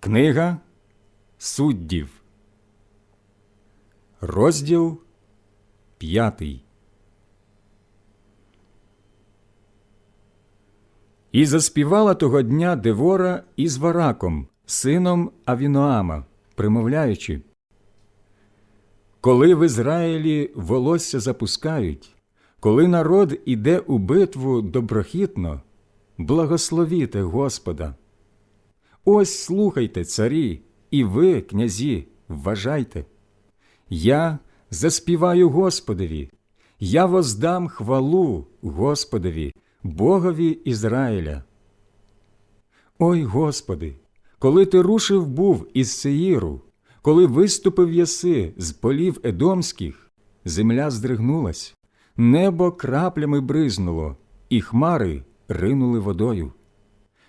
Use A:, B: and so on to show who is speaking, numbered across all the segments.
A: Книга суддів, розділ п'ятий. І заспівала того дня Девора із Вараком, сином Авіноама, примовляючи Коли в Ізраїлі волосся запускають, коли народ іде у битву доброхітно, благословіте Господа. Ось слухайте, царі, і ви, князі, вважайте. Я заспіваю Господові, я воздам хвалу Господові, Богові Ізраїля. Ой Господи, коли ти рушив був із Сеїру, коли виступив єси з полів Едомських, земля здригнулась, небо краплями бризнуло, і хмари ринули водою.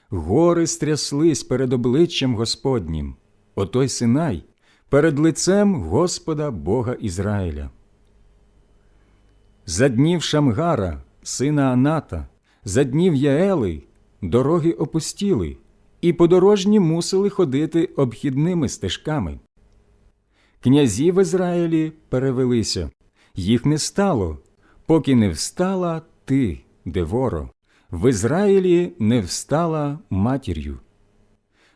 A: Гори стряслись перед обличчям Господнім, отой Синай, перед лицем Господа Бога Ізраїля. За днів Шамгара, сина Аната, за днів Яели, дороги опустіли, і подорожні мусили ходити обхідними стежками. Князі в Ізраїлі перевелися, їх не стало, поки не встала ти, Деворо в Ізраїлі не встала матір'ю.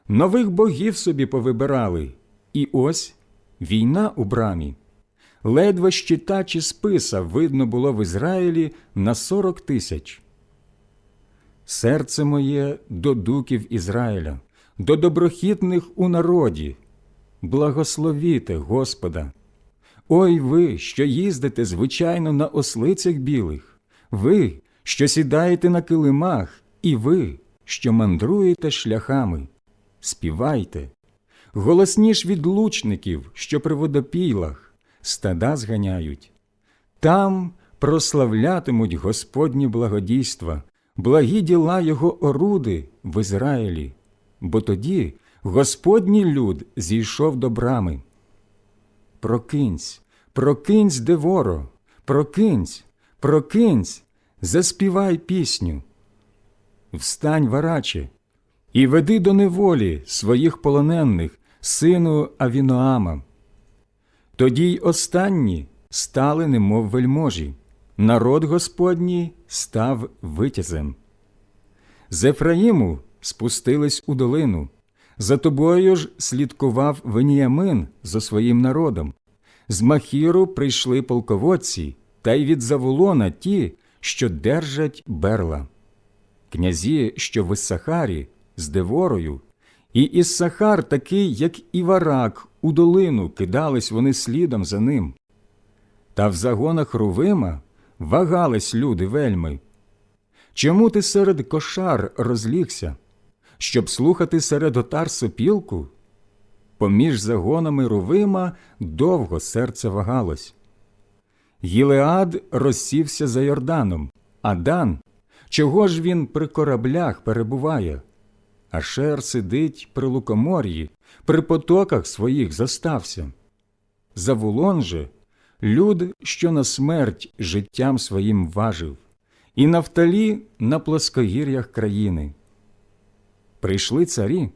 A: Нових богів собі повибирали, і ось війна у брамі. Ледве щита чи списа видно було в Ізраїлі на сорок тисяч. Серце моє до дуків Ізраїля, до доброхітних у народі. Благословіте Господа. Ой ви, що їздите звичайно на ослицях білих, ви, що сідаєте на килимах, і ви, що мандруєте шляхами, співайте, голосніш від лучників, що при водопілах, стада зганяють. Там прославлятимуть Господні благодійства, благі діла Його оруди в Ізраїлі, бо тоді Господній люд зійшов до брами. Прокинься, прокинься, Деворо, прокинься, прокинься, заспівай пісню. Встань, вараче, і веди до неволі своїх полонених, сину Авіноама. Тоді й останні стали, немов вельможі, народ Господній став витязем. З Ефраїму спустились у долину, за тобою ж слідкував Веніямин за своїм народом. З Махіру прийшли полководці, та й від Заволона ті, що держать берла, князі, що в Іссахарі, з Деворою, і Іссахар такий, як і варак, у долину кидались вони слідом за ним. Та в загонах Рувима вагались люди вельми. Чому ти серед кошар розлігся, щоб слухати серед отар сопілку? Поміж загонами Рувима довго серце вагалось. Гілеад розсівся за Йорданом, а Дан, чого ж він при кораблях перебуває? Ашер сидить при лукомор'ї, при потоках своїх застався. Завулон же люд, що на смерть життям своїм важив, і нафталі на плоскогір'ях країни. Прийшли царі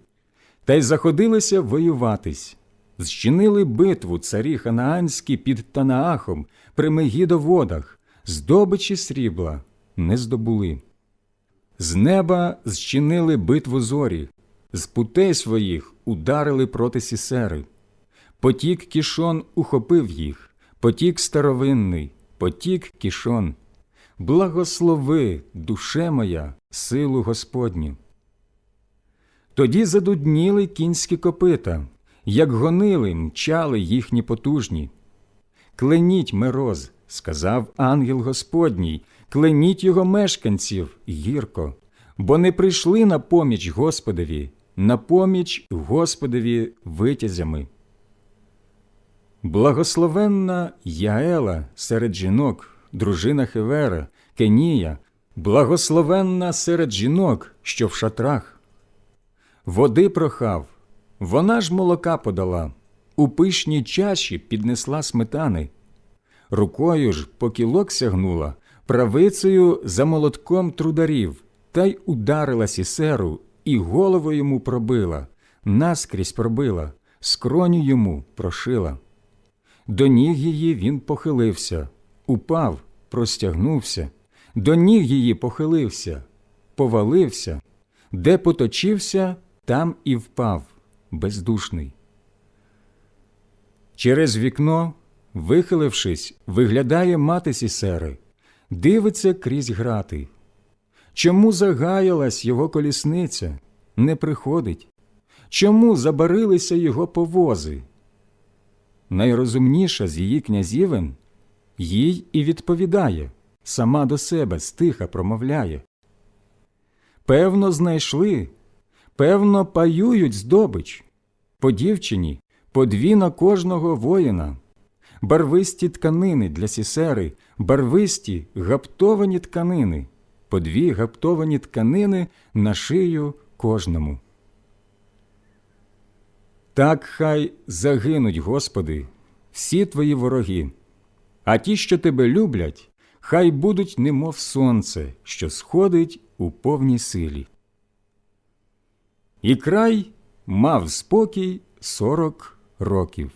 A: та й заходилися воюватись зчинили битву царі ханаанські під Танаахом при Мегідоводах, здобичі срібла не здобули. З неба зчинили битву зорі, з путей своїх ударили проти сісери. Потік кішон ухопив їх, потік старовинний, потік кішон. Благослови, душе моя, силу Господню. Тоді задудніли кінські копита, як гонили, мчали їхні потужні. Кленіть мироз, сказав ангел Господній, кленіть його мешканців гірко, бо не прийшли на поміч Господові, на поміч Господові витязями. Благословенна Яела серед жінок, дружина Хевера, Кенія, благословенна серед жінок, що в шатрах. Води прохав, вона ж молока подала, у пишній чаші піднесла сметани. Рукою ж по кілок сягнула, правицею за молотком трударів, та й ударила сісеру, і голову йому пробила, наскрізь пробила, скроню йому прошила. До ніг її він похилився, упав, простягнувся, до ніг її похилився, повалився, де поточився, там і впав, бездушний. Через вікно, вихилившись, виглядає мати сісери, дивиться крізь грати. Чому загаялась його колісниця, не приходить? Чому забарилися його повози? Найрозумніша з її князівен їй і відповідає, сама до себе стиха промовляє. Певно, знайшли, певно, паюють здобич. По дівчині по дві на кожного воїна, барвисті тканини для сісери, барвисті гаптовані тканини, по дві гаптовані тканини на шию кожному. Так хай загинуть, Господи, всі твої вороги, а ті, що тебе люблять, хай будуть немов сонце, що сходить у повній силі. І край мав спокій сорок років.